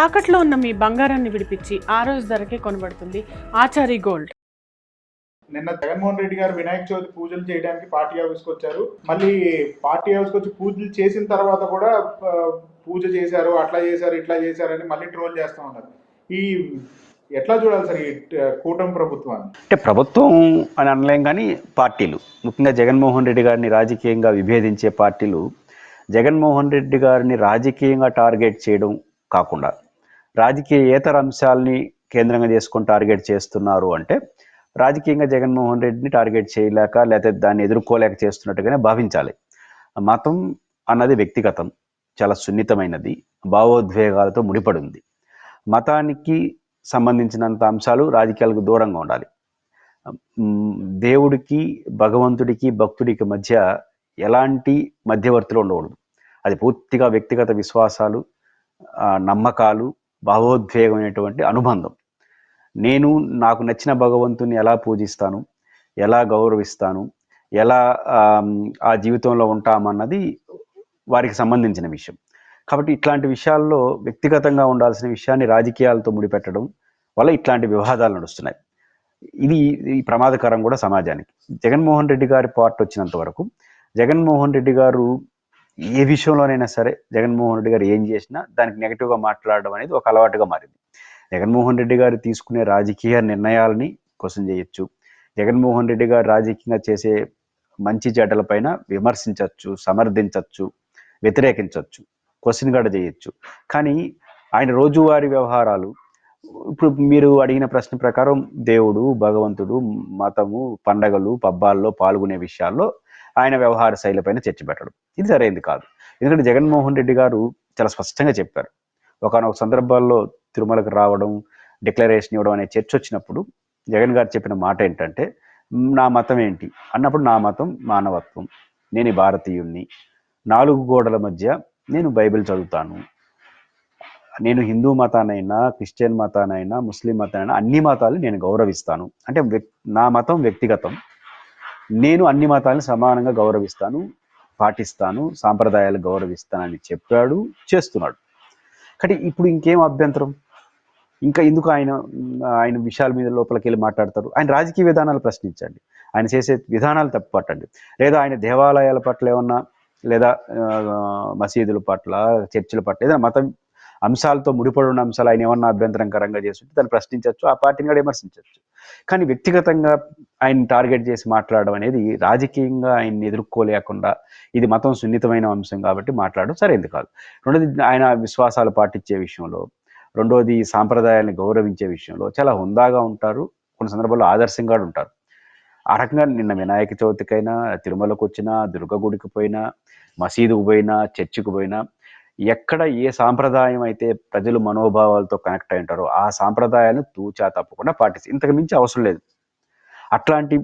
తాకట్లో ఉన్న మీ బంగారాన్ని విడిపించి ఆ రోజు ధరకే కొనబడుతుంది ఆచారి గోల్డ్. నిన్న జగన్మోహన్ రెడ్డి గారు వినాయక చవితి పూజలు చేయడానికి పార్టీ ఆఫీస్కి వచ్చారు. మళ్ళీ పార్టీ ఆఫీస్కి వచ్చి పూజలు చేసిన తర్వాత కూడా పూజ చేశారు అట్లా చేశారు ఇట్లా చేశారని మళ్ళీ ట్రోల్ చేస్తూ ఉన్నారు. ఈ ఎట్లా చూడాలి సార్ ఈ కూటమి ప్రభుత్వాన్ని? అంటే ప్రభుత్వం అని అనలేం కానీ పార్టీలు ముఖ్యంగా జగన్మోహన్ రెడ్డి గారిని రాజకీయంగా విభేదించే పార్టీలు జగన్మోహన్ రెడ్డి గారిని రాజకీయంగా టార్గెట్ చేయడం కాకుండా రాజకీయేతర అంశాలని కేంద్రంగా చేసుకొని టార్గెట్ చేస్తున్నారు అంటే రాజకీయంగా జగన్మోహన్ రెడ్డిని టార్గెట్ చేయలేక లేకపోతే దాన్ని ఎదుర్కోలేక చేస్తున్నట్టుగానే భావించాలి. మతం అన్నది వ్యక్తిగతం చాలా సున్నితమైనది భావోద్వేగాలతో ముడిపడి ఉంది మతానికి సంబంధించినంత అంశాలు రాజకీయాలకు దూరంగా ఉండాలి. దేవుడికి భగవంతుడికి భక్తుడికి మధ్య ఎలాంటి మధ్యవర్తులు ఉండకూడదు. అది పూర్తిగా వ్యక్తిగత విశ్వాసాలు నమ్మకాలు భావోద్వేగమైనటువంటి అనుబంధం. నేను నాకు నచ్చిన భగవంతుని ఎలా పూజిస్తాను? ఎలా గౌరవిస్తాను? ఎలా ఆ జీవితంలో ఉంటామన్నది వారికి సంబంధించిన విషయం. కాబట్టి ఇట్లాంటి విషయాల్లో వ్యక్తిగతంగా ఉండాల్సిన విషయాన్ని రాజకీయాలతో ముడిపెట్టడం వల్ల ఇట్లాంటి వివాదాలు నడుస్తున్నాయి. ఇది ఈ ప్రమాదకరం కూడా సమాజానికి. జగన్మోహన్ రెడ్డి గారి పార్ట్ వచ్చినంత వరకు జగన్మోహన్ రెడ్డి గారు ఏ విషయంలోనైనా సరే జగన్మోహన్ రెడ్డి గారు ఏం చేసినా దానికి నెగిటివ్గా మాట్లాడడం అనేది ఒక అలవాటుగా మారింది. జగన్మోహన్ రెడ్డి గారు తీసుకునే రాజకీయ నిర్ణయాలని క్వశ్చన్ చేయొచ్చు. జగన్మోహన్ రెడ్డి గారు రాజకీయంగా చేసే మంచి చెడ్డలపైన విమర్శించవచ్చు సమర్థించవచ్చు వ్యతిరేకించవచ్చు క్వశ్చన్ కూడా చేయొచ్చు. కానీ ఆయన రోజువారీ వ్యవహారాలు ఇప్పుడు మీరు అడిగిన ప్రశ్న ప్రకారం దేవుడు భగవంతుడు మతము పండగలు పబ్బాల్లో పాల్గొనే విషయాల్లో ఆయన వ్యవహార శైలిపైన చర్చ పెట్టడం. ఇది సరైనది కాదు. ఎందుకంటే జగన్మోహన్ రెడ్డి గారు చాలా స్పష్టంగా చెప్పారు. ఒకనొక సందర్భాల్లో తిరుమలకు రావడం డిక్లరేషన్ ఇవ్వడం అనే చర్చ వచ్చినప్పుడు జగన్ గారు చెప్పిన మాట ఏంటంటే నా మతం ఏంటి? అన్నప్పుడు నా మతం మానవత్వం. నేను భారతీయుణ్ణి. నాలుగు గోడల మధ్య నేను బైబిల్ చదువుతాను. నేను హిందూ మతానైనా క్రిస్టియన్ మతానైనా ముస్లిం మతానైనా అన్ని మతాలు నేను గౌరవిస్తాను. అంటే నా మతం వ్యక్తిగతం. నేను అన్ని మతాలను సమానంగా గౌరవిస్తాను పాటిస్తాను సాంప్రదాయాలు గౌరవిస్తానని చెప్పాడు చేస్తున్నాడు. కానీ ఇప్పుడు ఇంకేం అభ్యంతరం? ఇంకా ఎందుకు ఆయన ఆయన విషయాల మీద లోపలికి వెళ్ళి మాట్లాడతారు? ఆయన రాజకీయ విధానాలు ప్రశ్నించండి. ఆయన చేసే విధానాలు తప్పు పట్టండి. లేదా ఆయన దేవాలయాల పట్ల ఏమన్నా లేదా మసీదుల పట్ల చర్చిల పట్ల ఏదైనా మతం అంశాలతో ముడిపడి ఉన్న అంశాలు ఆయన ఏమన్నా అభ్యంతరకరంగా చేస్తుంటే దాన్ని ప్రశ్నించవచ్చు ఆ పార్టీని కూడా విమర్శించవచ్చు. కానీ వ్యక్తిగతంగా ఆయన టార్గెట్ చేసి మాట్లాడడం అనేది రాజకీయంగా ఆయన్ని ఎదుర్కోలేకుండా ఇది మతం సున్నితమైన అంశం కాబట్టి మాట్లాడడం సరైనది కాదు. రెండోది ఆయన విశ్వాసాలు పాటించే విషయంలో రెండోది సాంప్రదాయాన్ని గౌరవించే విషయంలో చాలా హుందాగా ఉంటారు కొన్ని సందర్భాల్లో ఆదర్శంగా ఉంటారు. ఆ రకంగా నిన్న వినాయక చవితికైనా తిరుమలకు వచ్చినా దుర్గ గుడికి పోయినా మసీదుకు పోయినా చర్చికి పోయినా ఎక్కడ ఏ సాంప్రదాయం అయితే ప్రజలు మనోభావాలతో కనెక్ట్ అయి ఉంటారో ఆ సాంప్రదాయాలను తూచా తప్పకుండా పాటిస్తారు ఇంతకు మించి అవసరం లేదు. అట్లాంటి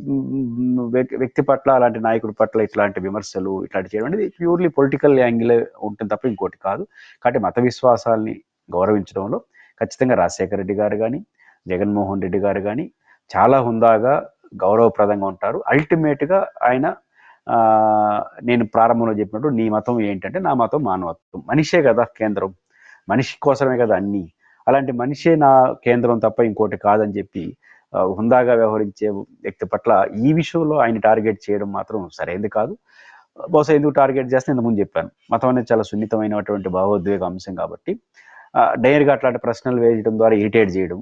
వ్యక్తి పట్ల అలాంటి నాయకుడి పట్ల ఇట్లాంటి విమర్శలు ఇట్లాంటి చేయడం అనేది ప్యూర్లీ పొలిటికల్ యాంగిల్ ఉంటుంది తప్ప ఇంకోటి కాదు. కాబట్టి మత విశ్వాసాల్ని గౌరవించడంలో ఖచ్చితంగా రాజశేఖర రెడ్డి గారు కానీ జగన్మోహన్ రెడ్డి గారు కానీ చాలా హుందాగా గౌరవప్రదంగా ఉంటారు. అల్టిమేట్గా ఆయన నేను ప్రారంభంలో చెప్పినట్టు నీ మతం ఏంటంటే నా మతం మానవత్వం. మనిషే కదా కేంద్రం. మనిషి కోసమే కదా అన్ని. అలాంటి మనిషే నా కేంద్రం తప్ప ఇంకోటి కాదని చెప్పి హుందాగా వ్యవహరించే వ్యక్తి పట్ల ఈ విషయంలో ఆయన టార్గెట్ చేయడం మాత్రం సరైనది కాదు. బహుశా ఎందుకు టార్గెట్ చేస్తే ఇంతకుముందు చెప్పాను. మతం అనేది చాలా సున్నితమైనటువంటి భావోద్వేగ అంశం కాబట్టి డైరీగా డైరెక్ట్గా అట్లాంటి ప్రశ్నలు వేయడం ద్వారా ఇరిటేట్ చేయడం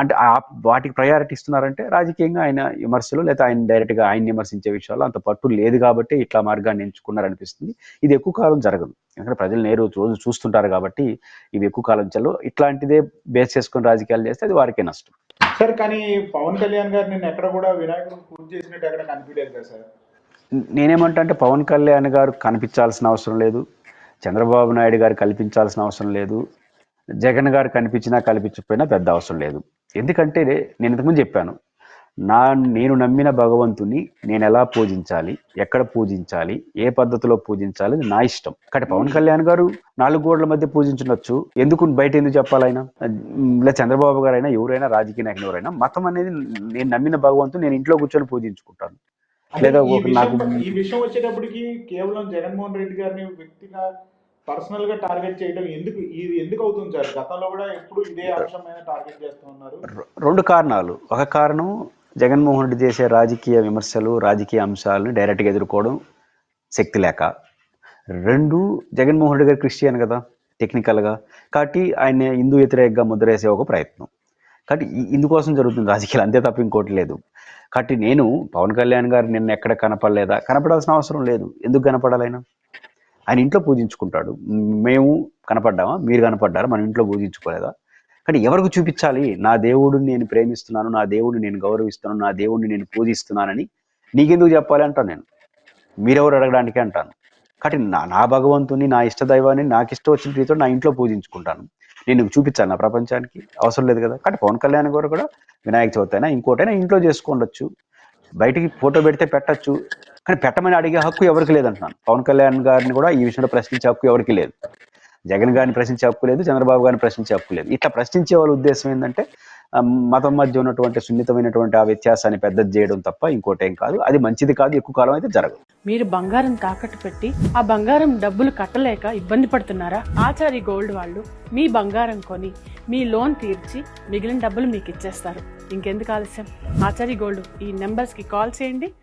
అంటే ఆ వాటికి ప్రయారిటీ ఇస్తున్నారంటే రాజకీయంగా ఆయన విమర్శలు లేదా ఆయన డైరెక్ట్గా ఆయన విమర్శించే విషయాల్లో అంత పట్టు లేదు కాబట్టి ఇట్లా మార్గాన్ని ఎంచుకున్నారనిపిస్తుంది. ఇది ఎక్కువ కాలం జరగదు. ఎందుకంటే ప్రజలు నేరు రోజు చూస్తుంటారు కాబట్టి ఇవి ఎక్కువ కాలం చలో. ఇట్లాంటిదే బేస్ చేసుకొని రాజకీయాలు చేస్తే అది వారికే నష్టం. సార్ కానీ పవన్ కళ్యాణ్ గారు నిన్న ఎక్కడ కూడా వినాయకుడు పూజ చేసినట్టు ఎక్కడ కనిపించలేదు కదా సార్? నేనేమంటా అంటే పవన్ కళ్యాణ్ గారు కనిపించాల్సిన అవసరం లేదు. చంద్రబాబు నాయుడు గారు కల్పించాల్సిన అవసరం లేదు. జగన్ గారు కనిపించినా కల్పించకపోయినా పెద్ద అవసరం లేదు. ఎందుకంటే నేను ఇంతకుముందు చెప్పాను నా నేను నమ్మిన భగవంతుని నేను ఎలా పూజించాలి ఎక్కడ పూజించాలి ఏ పద్ధతిలో పూజించాలి నా ఇష్టం. కానీ పవన్ కళ్యాణ్ గారు నాలుగు గోడల మధ్య పూజించవచ్చు ఎందుకు బయట ఎందుకు చెప్పాలి ఆయన? ఉమ్, లేదా చంద్రబాబు గారు అయినా ఎవరైనా రాజకీయ నాయకులు ఎవరైనా మతం అనేది నేను నమ్మిన భగవంతుని నేను ఇంట్లో కూర్చొని పూజించుకుంటాను. లేదా నాకు- ఈ విషయం వచ్చేటప్పటికి కేవలం జగన్మోహన్ రెడ్డి గారిని వ్యక్తిగా పర్సనల్గా టార్గెట్ చేయడం ఎందుకు? ఇది ఎందుకు అవుతుంది సార్? గతంలో కూడా ఎప్పుడు ఇదే అంశం మీద టార్గెట్ చేస్తూ ఉన్నారు. రెండు కారణాలు. ఒక కారణం జగన్మోహన్ రెడ్డి చేసే రాజకీయ విమర్శలు రాజకీయ అంశాలను డైరెక్ట్గా ఎదుర్కోవడం శక్తి లేక. రెండు జగన్మోహన్ రెడ్డి గారు క్రిస్టియన్ కదా టెక్నికల్గా కాబట్టి ఆయన హిందూ వ్యతిరేకంగా ముద్రేసే ఒక ప్రయత్నం. కాబట్టి ఇందుకోసం జరుగుతుంది రాజకీయాలు అంతే తప్ప ఇంకోటి లేదు. కాబట్టి నేను పవన్ కళ్యాణ్ గారు నిన్న ఎక్కడ కనపడలేదా? కనపడాల్సిన అవసరం లేదు. ఎందుకు కనపడాలైనా? ఆయన ఇంట్లో పూజించుకుంటాడు. మేము కనపడ్డామా? మీరు కనపడ్డారా? మన ఇంట్లో పూజించుకోలేదా? కానీ ఎవరికి చూపించాలి? నా దేవుడిని నేను ప్రేమిస్తున్నాను నా దేవుడిని నేను గౌరవిస్తున్నాను నా దేవుడిని నేను పూజిస్తున్నానని నీకెందుకు చెప్పాలి అంటాను నేను? మీరెవరు అడగడానికే అంటాను? కాబట్టి నా నా భగవంతుని నా ఇష్ట దైవాన్ని నాకు ఇష్టం వచ్చిన రీతితో నా ఇంట్లో పూజించుకుంటాను. నేను చూపించాలి చూపించాను నా ప్రపంచానికి? అవసరం లేదు కదా? కాబట్టి పవన్ కళ్యాణ్ గారు కూడా వినాయక చవితి అయినా ఇంకోటైనా ఇంట్లో చేసుకోండొచ్చు బయటికి ఫోటో పెడితే పెట్టచ్చు. కానీ పెట్టమని అడిగే హక్కు ఎవరికి లేదంటున్నాను. పవన్ కళ్యాణ్ గారిని కూడా ఈ విషయంలో ప్రశ్నించే హక్కు ఎవరికి లేదు. జగన్ గారిని ప్రశ్నించే హక్కు లేదు చంద్రబాబు గారిని ప్రశ్నించే హక్కు లేదు. ఇట్లా ప్రశ్నించే వాళ్ళ ఉద్దేశం ఏంటంటే మతం మధ్య ఉన్నటువంటి సున్నితమైనటువంటి ఆ వ్యత్యాసాన్ని పెద్దది చేయడం తప్ప ఇంకోటి ఏం కాదు. అది మంచిది కాదు ఎక్కువ కాలం అయితే జరగదు. మీరు బంగారం తాకట్టు పెట్టి ఆ బంగారం డబ్బులు కట్టలేక ఇబ్బంది పడుతున్నారా? ఆచారి గోల్డ్ వాళ్ళు మీ బంగారం కొని మీ లోన్ తీర్చి మిగిలిన డబ్బులు మీకు ఇచ్చేస్తారు. ఇంకెందుకు ఆలస్యం? ఆచారి గోల్డ్ ఈ నెంబర్స్కి కాల్ చేయండి.